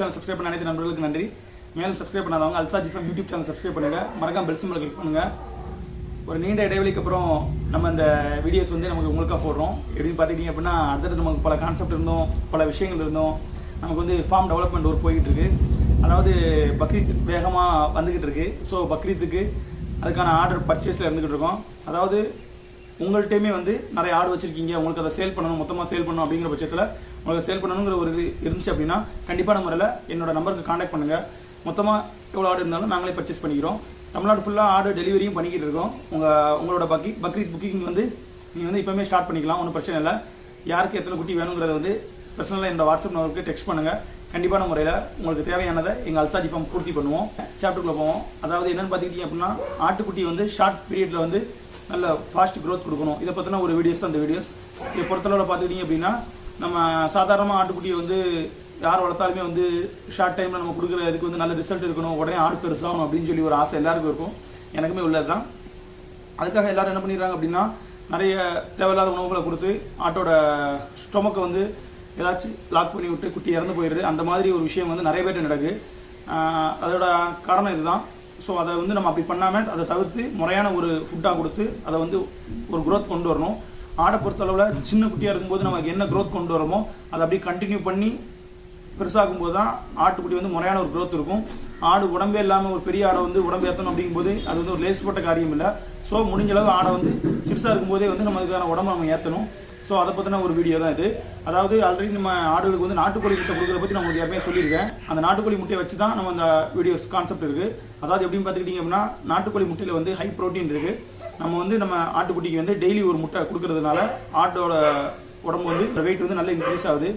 Channel subscribe பண்ண அனைத்து நண்பர்களுக்கு நன்றி. மேலும் சப்ஸ்கிரைப் பண்ணாதவங்க அல்சா ஜிஃபம் யூடியூப் சேனல் சப்ஸ்கிரைப் பண்ணுங்கள் மறக்காம பெல் சிம்பிள் கிளிக் பண்ணுங்கள் ஒரு நீண்ட இடைவெளிக்கு அப்புறம் நம்ம இந்த வீடியோஸ் வந்து நமக்கு உங்களுக்காக போடுறோம். எப்படின்னு பார்த்துக்கிட்டீங்க அப்படின்னா அடுத்தது நமக்கு பல கான்செப்ட் இருந்தோம் பல விஷயங்கள் இருந்தோம் நமக்கு வந்து ஃபார்ம் டெவலப்மெண்ட் ஒர்க் போய்கிட்டு இருக்கு அதாவது பக்ரீத் வேகமாக வந்துக்கிட்டு இருக்கு ஸோ பக்ரீத்துக்கு அதுக்கான ஆர்டர் பர்ச்சேஸில் இருந்துக்கிட்டு இருக்கோம் அதாவது உங்கள்கிட்டயுமே வந்து நிறைய ஆடு வச்சுருக்கீங்க. உங்களுக்கு அதை சேல் பண்ணணும் மொத்தமாக சேல் பண்ணணும் அப்படிங்கிற பட்சத்தில் உங்களுக்கு சேல் பண்ணணுங்கிற ஒரு இது இருந்துச்சு அப்படின்னா கண்டிப்பான முறையில் என்னோட நம்பருக்கு காண்டாக்ட் பண்ணுங்கள் மொத்தமாக எவ்வளோ ஆடு இருந்தாலும் நாங்களே பர்ச்சேஸ் பண்ணிக்கிறோம். தமிழ்நாடு ஃபுல்லாக ஆர்டர் டெலிவரியும் பண்ணிக்கிட்டு இருக்கோம். உங்கள் உங்களோட பக்கி பக்ரீத் புக்கிங் வந்து நீங்கள் வந்து இப்போவுமே ஸ்டார்ட் பண்ணிக்கலாம் ஒன்றும் பிரச்சனை இல்லை. யாருக்கு எத்தனை குட்டி வேணுங்கிறத வந்து பர்சனலாக என்னோட வாட்ஸ்அப் நம்பருக்கு டெக்ஸ்ட் பண்ணுங்கள் கண்டிப்பான முறையில் உங்களுக்கு தேவையானதை எங்கள் அல்சாஜி ஃபார்ம் பூர்த்தி பண்ணுவோம். சாப்டருக்குள்ளே போவோம். அதாவது என்னென்னு பார்த்துக்கிட்டீங்க அப்படின்னா ஆட்டுக்குட்டி வந்து ஷார்ட் பீரியடில் வந்து நல்ல ஃபாஸ்ட் க்ரோத் கொடுக்கணும். இதை பற்றின ஒரு வீடியோஸ் தான் அந்த வீடியோஸ் இதை பொறுத்தளவில் பார்த்துக்கிட்டீங்க அப்படின்னா நம்ம சாதாரணமாக ஆட்டுக்குட்டியை வந்து யார் வளர்த்தாலுமே வந்து ஷார்ட் டைமில் நம்ம கொடுக்குற இதுக்கு வந்து நல்ல ரிசல்ட் இருக்கணும் உடனே ஆடு பெருசாகணும் அப்படின்னு சொல்லி ஒரு ஆசை எல்லாருக்கும் இருக்கும். எனக்குமே உள்ளது தான் அதுக்காக எல்லோரும் என்ன பண்ணிடுறாங்க அப்படின்னா நிறைய தேவையில்லாத உணவுகளை கொடுத்து ஆட்டோட ஸ்டொமக்கை வந்து ஏதாச்சும் லாக் பண்ணி விட்டு குட்டி இறந்து போயிடுது. அந்த மாதிரி ஒரு விஷயம் வந்து நிறைய பேர்ட்ட நடக்குது. அதோட காரணம் இதுதான். ஸோ அதை வந்து நம்ம அப்படி பண்ணாமல் அதை தவிர்த்து முறையான ஒரு ஃபுட்டாக கொடுத்து அதை வந்து ஒரு குரோத் கொண்டு வரணும். ஆடை பொறுத்தளவில் சின்ன குட்டியாக இருக்கும்போது நமக்கு என்ன க்ரோத் கொண்டு வரமோ அதை அப்படியே கண்டினியூ பண்ணி பெருசாகும் போது தான் ஆட்டுக்குட்டி வந்து முறையான ஒரு க்ரோத் இருக்கும். ஆடு உடம்பே இல்லாமல் ஒரு பெரிய ஆடை வந்து உடம்பு ஏற்றணும் அப்படிங்கும்போது அது வந்து ஒரு லேஸ்பட்ட காரியம் இல்லை. ஸோ முடிஞ்ச அளவு ஆடை வந்து சிறுசாக இருக்கும்போதே வந்து நம்ம அதுக்கான உடம்பை நம்ம ஏற்றணும் ஸோ அதை பற்றின ஒரு வீடியோ தான் இது. அதாவது ஆல்ரெடி நம்ம ஆடுகளுக்கு வந்து நாட்டுக்கோழி முட்டை கொடுக்குறத பற்றி நான் உங்களுக்கு சொல்லியிருக்கேன். அந்த நாட்டுக்கோழி முட்டையை வச்சு தான் நம்ம அந்த வீடியோஸ் கான்செப்ட் இருக்குது அதாவது எப்படின்னு பார்த்துக்கிட்டிங்க அப்படின்னா நாட்டுக்கோழி முட்டையில் வந்து ஹை ப்ரோட்டீன் இருக்குது நம்ம வந்து நம்ம ஆட்டுக்குட்டிக்கு வந்து டெய்லி ஒரு முட்டை கொடுக்கறதுனால ஆட்டோட உடம்பு வந்து வெயிட் வந்து நல்லா இன்க்ரீஸ் ஆகுது.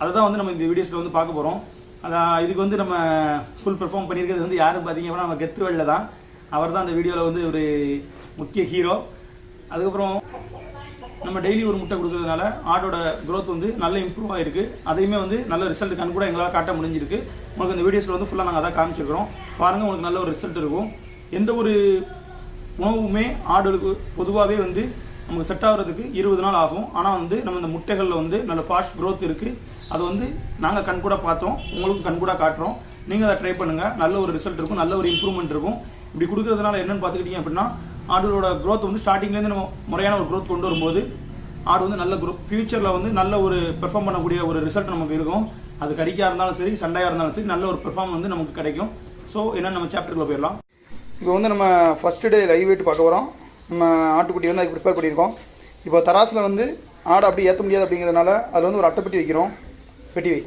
அதை தான் வந்து நம்ம இந்த வீடியோஸில் வந்து பார்க்க போகிறோம் அதான் இதுக்கு வந்து நம்ம ஃபுல் பெர்ஃபார்ம் பண்ணியிருக்கிறது வந்து யாரும் பார்த்தீங்க அப்படின்னா நம்ம கெத்து வெளில தான். அவர் தான் அந்த வீடியோவில் வந்து ஒரு முக்கிய ஹீரோ அதுக்கப்புறம் நம்ம டெய்லி ஒரு முட்டை கொடுக்கறதுனால ஆடோட க்ரோத் வந்து நல்ல இம்ப்ரூவ் ஆகிருக்கு அதையுமே வந்து நல்ல ரிசல்ட் கண் கூட எங்களால் காட்ட முடிஞ்சிருக்கு. உங்களுக்கு இந்த வீடியோஸில் வந்து ஃபுல்லாக நாங்கள் அதான் காமிச்சிருக்கிறோம். பாருங்கள் உங்களுக்கு நல்ல ஒரு ரிசல்ட் இருக்கும். எந்த ஒரு உணவுமே ஆடுகளுக்கு பொதுவாகவே வந்து நமக்கு செட் ஆகுறதுக்கு இருபது நாள் ஆகும். ஆனால் வந்து நம்ம இந்த முட்டைகளில் வந்து நல்ல ஃபாஸ்ட் க்ரோத் இருக்குது அது வந்து நாங்கள் கண்கூட பார்த்தோம். உங்களுக்கு கண்கூட காட்டுறோம். நீங்கள் அதை ட்ரை பண்ணுங்கள் நல்ல ஒரு ரிசல்ட் இருக்கும். நல்ல ஒரு இம்ப்ரூவ்மெண்ட் இருக்கும். இப்படி கொடுக்கறதுனால என்னன்னு பார்த்துக்கிட்டீங்க அப்படின்னா ஆடுகளோட க்ரோத் வந்து ஸ்டார்டிங்லேருந்து நம்ம முறையான ஒரு க்ரோத் கொண்டு வரும்போது ஆடு வந்து நல்ல குரூப் ஃபியூச்சரில் வந்து நல்ல ஒரு பெர்ஃபார்ம் பண்ணக்கூடிய ஒரு ரிசல்ட் நமக்கு இருக்கும். அது கடிக்காக இருந்தாலும் சரி சண்டையாக இருந்தாலும் சரி நல்ல ஒரு பெர்ஃபார்ம் வந்து நமக்கு கிடைக்கும். ஸோ என்னென்னு நம்ம சாப்டருக்குள்ள போயிடலாம். இப்போ வந்து நம்ம ஃபஸ்ட்டு டே லைவ் வெயிட் பார்க்க போகிறோம் நம்ம ஆட்டுக்குட்டி வந்து அதுக்கு ப்ரிப்பேர் பண்ணியிருக்கோம். இப்போ தராசில் வந்து ஆடை அப்படி ஏற்ற முடியாது அப்படிங்கிறதுனால அதில் வந்து ஒரு அட்டைப்பெட்டி வைக்கிறோம். பெட்டி வை.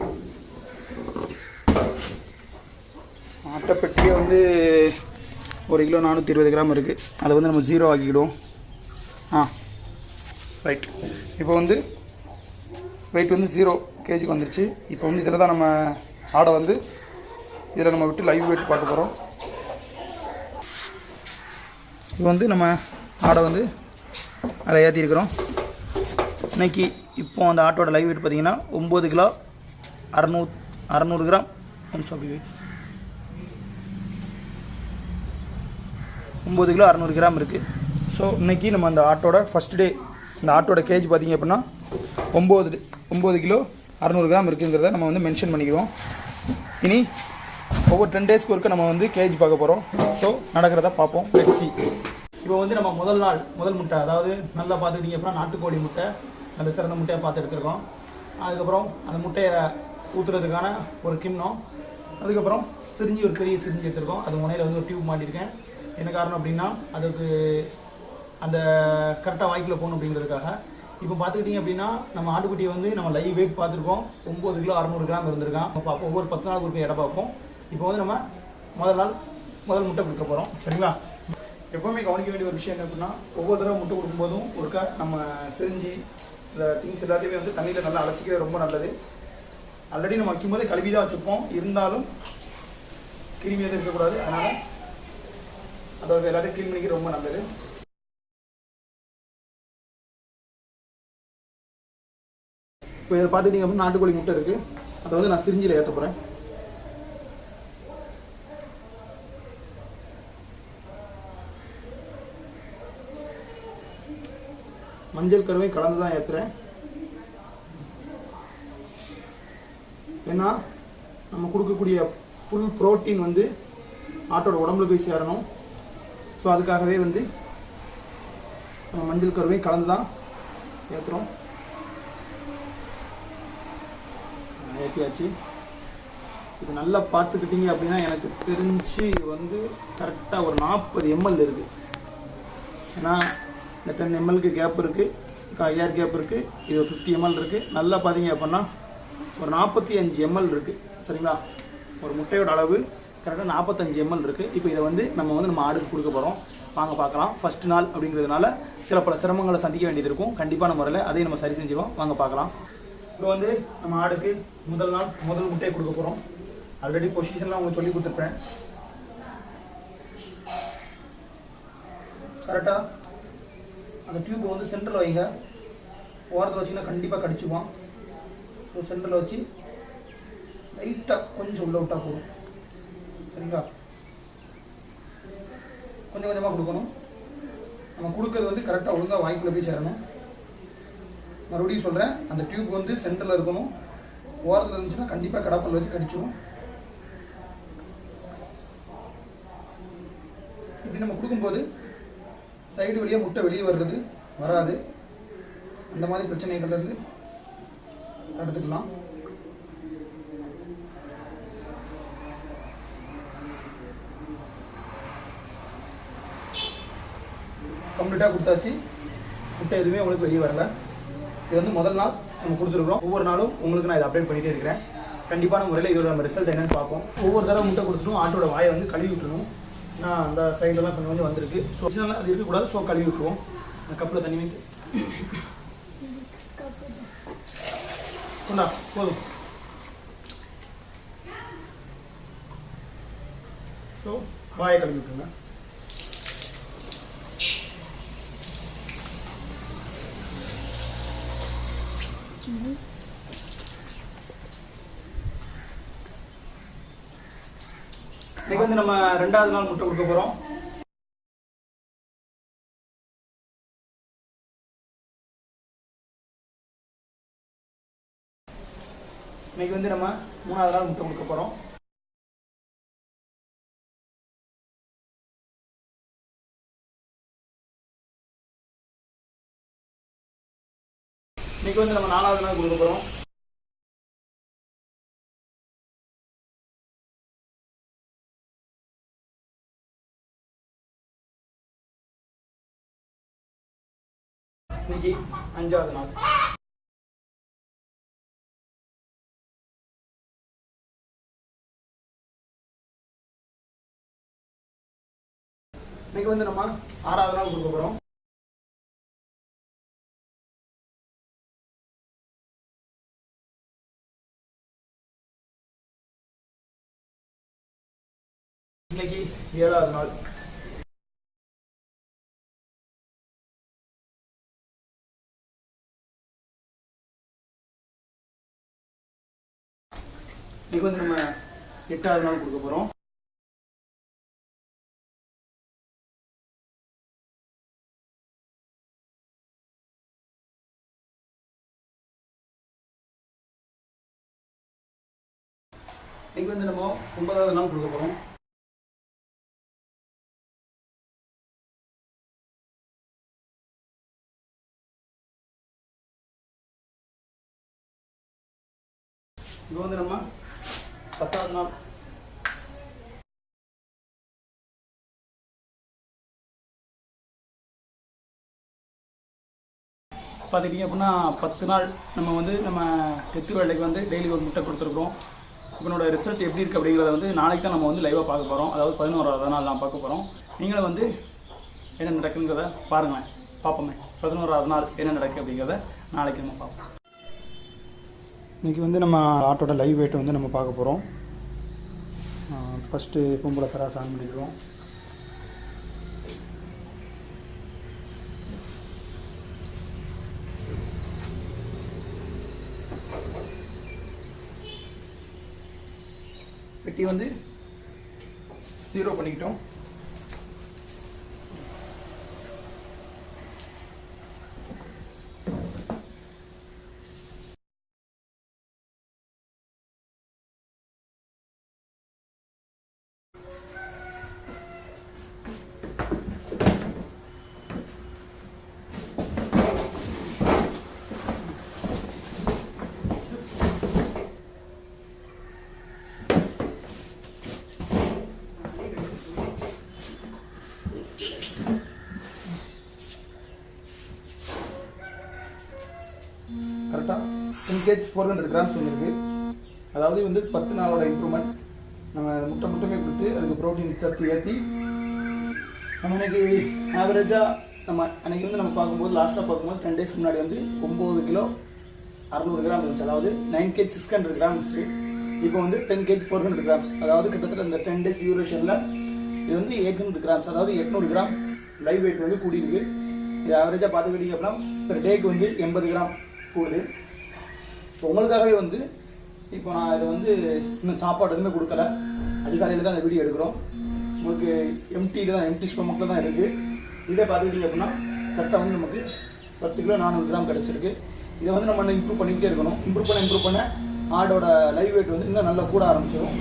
அட்டைப்பெட்டியை வந்து ஒரு கிலோ நானூற்றி இருபது கிராம் இருக்குது அதை வந்து நம்ம ஜீரோ ஆக்கிக்கிடுவோம். ஆ. ரைட் இப்போ வந்து வெயிட் வந்து ஜீரோ கேஜிக்கு வந்துருச்சு. இப்போ வந்து இதில் தான் நம்ம ஆடை வந்து இதில் நம்ம விட்டு லைவ் வெயிட் பார்க்க போகிறோம் இப்போ வந்து நம்ம ஆடை வந்து அதை ஏற்றிருக்கிறோம். இன்றைக்கி இப்போ அந்த ஆட்டோட லைவ் வெயிட் பார்த்தீங்கன்னா ஒம்பது கிலோ அறநூ அறநூறு கிராம். ஒன்ஸ் அப்படி வெயிட் ஒம்பது கிலோ அறநூறு கிராம் இருக்குது ஸோ இன்றைக்கி நம்ம அந்த ஆட்டோட ஃபஸ்ட் டே இந்த ஆட்டோட கேஜ் பார்த்திங்க அப்படின்னா ஒம்பது ஒம்பது கிலோ அறநூறு கிராம் இருக்குங்கிறத நம்ம வந்து மென்ஷன் பண்ணிக்கிறோம். இனி ஒவ்வொரு டென் டேஸ்க்கு ஒருக்க நம்ம வந்து கேஜ் பார்க்க போகிறோம் ஸோ நடக்கிறத பார்ப்போம். லெட்ஸி இப்போ வந்து நம்ம முதல் நாள் முதல் முட்டை அதாவது நல்லா பார்த்துக்கிட்டீங்க அப்படின்னா நாட்டுக்கோழி முட்டை நல்ல சிறந்த முட்டையை பார்த்து எடுத்துருக்கோம். அதுக்கப்புறம் அந்த முட்டையை ஊற்றுறதுக்கான ஒரு கிண்ணம். அதுக்கப்புறம் சிரிஞ்சி ஒரு பெரிய சிரிஞ்சி எடுத்துருக்கோம். அது முனையில் வந்து ஒரு டியூப் மாட்டியிருக்கேன். என்ன காரணம் அப்படின்னா அதுக்கு அந்த கரெக்டாக வாய்க்குள்ள போகணும் அப்படிங்கிறதுக்காக. இப்போ பார்த்துக்கிட்டிங்க அப்படின்னா நம்ம ஆட்டுக்குட்டியை வந்து நம்ம லைவ் வெயிட் பார்த்துருக்கோம். ஒம்பது கிலோ அறநூறு கிராம் இருந்திருக்கான். நம்ம பார்ப்போம் ஒவ்வொரு பத்து நாள் கொடுக்க இடம் பார்ப்போம். இப்போ வந்து நம்ம முதல் நாள் முதல் முட்டை கொடுக்க போகிறோம் சரிங்களா? எப்போவுமே கவனிக்க வேண்டிய ஒரு விஷயம் என்ன அப்படின்னா ஒவ்வொரு தடவை முட்டை கொடுக்கும்போதும் ஒருக்கா நம்ம செஞ்சு இந்த திங்ஸ் எல்லாத்தையுமே வந்து தண்ணியில் நல்லா அலசிக்கிறது ரொம்ப நல்லது. ஆல்ரெடி நம்ம வைக்கும்போது கழுவி தான் வச்சுப்போம். இருந்தாலும் கிருமி எதுவும் இருக்கக்கூடாது. அதனால் அதாவது எல்லாத்தையும் க்ளீன் பண்ணிக்கிறது ரொம்ப நல்லது. இப்போ இதில் பார்த்துக்கிட்டிங்க அப்படின்னா நாட்டுக்கோழி முட்டை இருக்குது அதை வந்து நான் சிரிஞ்சில் ஏற்ற போகிறேன் மஞ்சள் கருவையும் கலந்து தான் ஏற்றுறேன் ஏன்னா நம்ம கொடுக்கக்கூடிய ஃபுல் புரோட்டீன் வந்து ஆட்டோட உடம்புல போய் சேரணும். ஸோ அதுக்காகவே வந்து நம்ம மஞ்சள் கருவையும் கலந்து தான் ஏற்றுறோம் ஏற்றியாச்சு இது நல்லா பார்த்துக்கிட்டீங்க அப்படின்னா எனக்கு தெரிஞ்சு வந்து கரெக்டாக ஒரு நாற்பது எம்எல் இருக்குது ஏன்னா இந்த டென் எம்எல்க்கு கேப் இருக்குது ஐஆர் கேப் இருக்குது இது ஒரு ஃபிஃப்டி எம்எல் இருக்குது நல்லா பார்த்தீங்க அப்படின்னா ஒரு நாற்பத்தி அஞ்சு எம்எல் இருக்குது சரிங்களா? ஒரு முட்டையோட அளவு கரெக்டாக நாற்பத்தஞ்சு எம்எல் இருக்குது இப்போ இதை வந்து நம்ம வந்து நம்ம ஆடுக்கு கொடுக்க போகிறோம் வாங்க பார்க்கலாம். ஃபர்ஸ்ட் நாள் அப்படிங்கிறதுனால சில பல சிரமங்களை சந்திக்க வேண்டியது இருக்கும். கண்டிப்பான முறையில் அதையும் நம்ம சரி செஞ்சுருவோம். வாங்க பார்க்கலாம். இப்போ வந்து நம்ம ஆடுக்கு முதல் நாள் முதல் முட்டையை கொடுக்க போகிறோம் ஆல்ரெடி பொசிஷன்லாம் உங்களுக்கு சொல்லி கொடுத்துருப்பேன். கரெக்டாக அந்த டியூப் வந்து சென்டரில் வைங்க. ஓரத்தில் வச்சிங்கன்னா கண்டிப்பாக கடிச்சுவான் ஸோ சென்டரில் வச்சு லைட்டாக கொஞ்சம் உள்ள விட்டா போதும். சரிங்களா? கொஞ்சம் கொஞ்சமாக கொடுக்கணும். நம்ம கொடுக்கறது வந்து கரெக்டாக ஒழுங்காக வாய்க்குள்ளே போய் சேரணும். மறுபடியும் சொல்கிறேன் அந்த டியூப் வந்து சென்டரில் இருக்கணும். ஓரத்தில் இருந்துச்சுன்னா கண்டிப்பாக கடப்பல் வச்சு கடிச்சிடும் இப்படி நம்ம கொடுக்கும்போது சைடு வழியாக முட்டை வெளியே வர்றது வராது. அந்த மாதிரி பிரச்சனைகள்லேருந்து தடுத்துக்கலாம். கம்ப்ளீட்டாக கொடுத்தாச்சு. முட்டை எதுவுமே உங்களுக்கு வெளியே வரல. இது வந்து முதல் நாள் நம்ம கொடுத்துருக்குறோம். ஒவ்வொரு நாளும் உங்களுக்கு நான் இதை அப்டேட் பண்ணிகிட்டே இருக்கிறேன். கண்டிப்பான முறையில் இதோட நம்ம ரிசல்ட் என்னென்னு பார்ப்போம். ஒவ்வொரு தடவை முட்டை கொடுத்துரும் ஆட்டோட வாயை வந்து கழுவி விட்டுணும் நான் அந்த சைட்லலாம் கொஞ்சம் கொஞ்சம் வந்திருக்கு. ஸோ ஒரிஜினலாக அது இருக்கக்கூடாது. ஸோ கழுவி விட்டுருவோம். அந்த கப்பில் தண்ணி வைத்து கொண்டா போதும். ஸோ வாயை கழுவி விட்டுருங்க. இன்னைக்கு வந்து நம்ம ரெண்டாவது நாள் முட்டை கொடுக்க போகிறோம் இன்னைக்கு வந்து நம்ம மூணாவது நாள் முட்டை கொடுக்க போகிறோம் இன்னைக்கு வந்து நம்ம நாலாவது நாள் கொடுக்க போகிறோம் இன்னைக்கு அஞ்சாவது நாள். இன்னைக்கு வந்து நம்ம ஆறாவது நாள் கொடுக்க போகிறோம் இன்னைக்கு வந்து நம்ம எட்டாவது நாள் கொடுக்க போகிறோம் இன்னைக்கு வந்து நம்ம ஒன்பதாவது நாள் கொடுக்க போகிறோம் இது வந்து நம்ம பத்தாவது நாள் பார்த்துக்கிட்டிங்க அப்படின்னா பத்து நாள் நம்ம வந்து நம்ம டெத்து வேலைக்கு வந்து டெய்லி ஒரு முட்டை கொடுத்துருக்குறோம். இவனோட ரிசல்ட் எப்படி இருக்குது அப்படிங்கிறத வந்து நாளைக்கு தான் நம்ம வந்து லைவாக பார்க்க போகிறோம் அதாவது பதினோராவது நாள் நான் பார்க்க போகிறோம் நீங்களும் வந்து என்ன நடக்குங்கிறத பாருங்களேன். பார்ப்போமே. பதினோராவது நாள் என்ன நடக்குது அப்படிங்கிறத நாளைக்கு நம்ம பார்ப்போம். இன்றைக்கி வந்து நம்ம ஆட்டோட லைவ் வெயிட் வந்து நம்ம பார்க்க போகிறோம் ஃபஸ்ட்டு பொம்பளை போல தராசு ஆன் பண்ணிக்கிறோம் பெட்டி வந்து ஜீரோ பண்ணிக்கிட்டோம். கேஜ் ஃபோர் ஹண்ட்ரட் கிராம்ஸ் வந்துருக்கு அதாவது வந்து பத்து நாளோட இம்ப்ரூவ்மெண்ட் நம்ம முட்டை முட்டமே கொடுத்து அதுக்கு ப்ரோட்டீன் சத்து ஏற்றி நம்ம இன்னைக்கு ஆவரேஜாக நம்ம அன்னைக்கு வந்து நம்ம பார்க்கும்போது லாஸ்ட்டாக பார்க்கும்போது டென் டேஸ்க்கு முன்னாடி வந்து ஒம்பது கிலோ அறநூறு கிராம் இருந்துச்சு. அதாவது nine kg six hundred gram இருந்துச்சு. இப்போ வந்து ten kg four hundred grams அதாவது கிட்டத்தட்ட இந்த டென் டேஸ் டியூரேஷனில் இது வந்து எயிட் ஹண்ட்ரட் கிராம்ஸ் அதாவது எட்நூறு கிராம் லைவ் வெயிட் வந்து கூடியிருக்கு. இது ஆவரேஜாக பார்த்துக்கிட்டீங்க அப்படின்னா ஒரு டேக்கு வந்து எண்பது கிராம் கூடுது. ஸோ உங்களுக்காகவே வந்து இப்போ நான் இதை வந்து இன்னும் சாப்பாடு எதுவுமே கொடுக்கல. அதிகாலையில் தான் இந்த வீடியோ எடுக்கிறோம். உங்களுக்கு எம்டியில் தான் எம்டி ஸ்டொமக்கில் தான் இருக்குது இதே பார்த்துக்கிட்டீங்க அப்படின்னா கரெக்டாக வந்து நமக்கு பத்து கிலோ நானூறு கிராம் கிடச்சிருக்கு. இதை வந்து நம்ம இன்னும் இம்ப்ரூவ் பண்ணிக்கிட்டே இருக்கணும். இம்ப்ரூவ் பண்ண இம்ப்ரூவ் பண்ண ஆடோட லைவ் வெயிட் வந்து இன்னும் நல்லா கூட ஆரம்பிச்சிடும்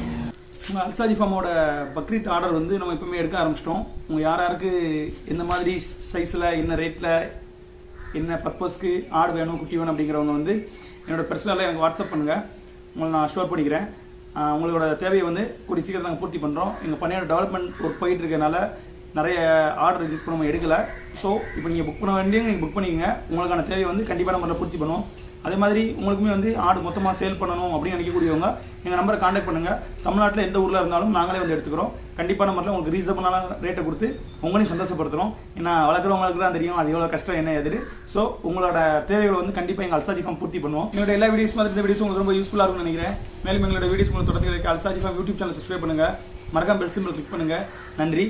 உங்கள் அல்சாரி ஃபார்மோட பக்ரீத் ஆர்டர் வந்து நம்ம எப்பவுமே எடுக்க ஆரம்பிச்சிட்டோம். உங்கள் யார் யாருக்கு எந்த மாதிரி சைஸில் என்ன ரேட்டில் என்ன பர்பஸ்க்கு ஆடு வேணும் குட்டி வேணும் அப்படிங்கிறவங்க வந்து என்னோட பர்சனலாக எனக்கு வாட்ஸ்அப் பண்ணுங்கள் உங்களை நான் ஸ்டோர் பண்ணிக்கிறேன். உங்களோட தேவையை வந்து கூடிய சீக்கிரம் நாங்கள் பூர்த்தி பண்ணுறோம் எங்கள் பண்ணையோட டெவலப்மெண்ட் ஒர்க் போயிட்டு இருக்கனால நிறைய ஆர்டர் இப்போ நம்ம எடுக்கலை. ஸோ இப்போ நீங்கள் புக் பண்ண வேண்டிய நீங்கள் புக் பண்ணிக்கங்க. உங்களுக்கான தேவை வந்து கண்டிப்பாக முறையில் பூர்த்தி பண்ணுவோம். அதே மாதிரி உங்களுக்குமே வந்து ஆடு மொத்தமாக சேல் பண்ணணும் அப்படின்னு நினைக்கக்கூடியவங்க எங்கள் நம்பரை காண்டாக்ட் பண்ணுங்கள் தமிழ்நாட்டில் எந்த ஊரில் இருந்தாலும் நாங்களே வந்து எடுத்துக்கிறோம். கண்டிப்பான முறையில் உங்களுக்கு ரீசனபிளான ரேட்டை கொடுத்து உங்களையும் சந்தோஷப்படுத்துகிறோம் ஏன்னா வளர்க்குறவங்களுக்கு தான் தெரியும் அது எவ்வளோ கஷ்டம் என்ன எது ஸோ உங்களோட தேவைகளை வந்து கண்டிப்பாக எங்கள் அல்சாஜி ஃபார்ம் பூர்த்தி பண்ணுவோம். என்னோட எல்லா வீடியோஸ் மாதிரி இந்த வீடியோஸ் உங்களுக்கு ரொம்ப யூஸ்ஃபுல்லாக இருக்கும்னு நினைக்கிறேன். மேலும் எங்களோட வீடியோஸ் உங்களுக்கு தொடர்ந்து கிடைக்க Alsaji farm YouTube channel subscribe பண்ணுங்கள் மறக்காம பெல் சிம்பிள் கிளிக் பண்ணுங்கள் நன்றி.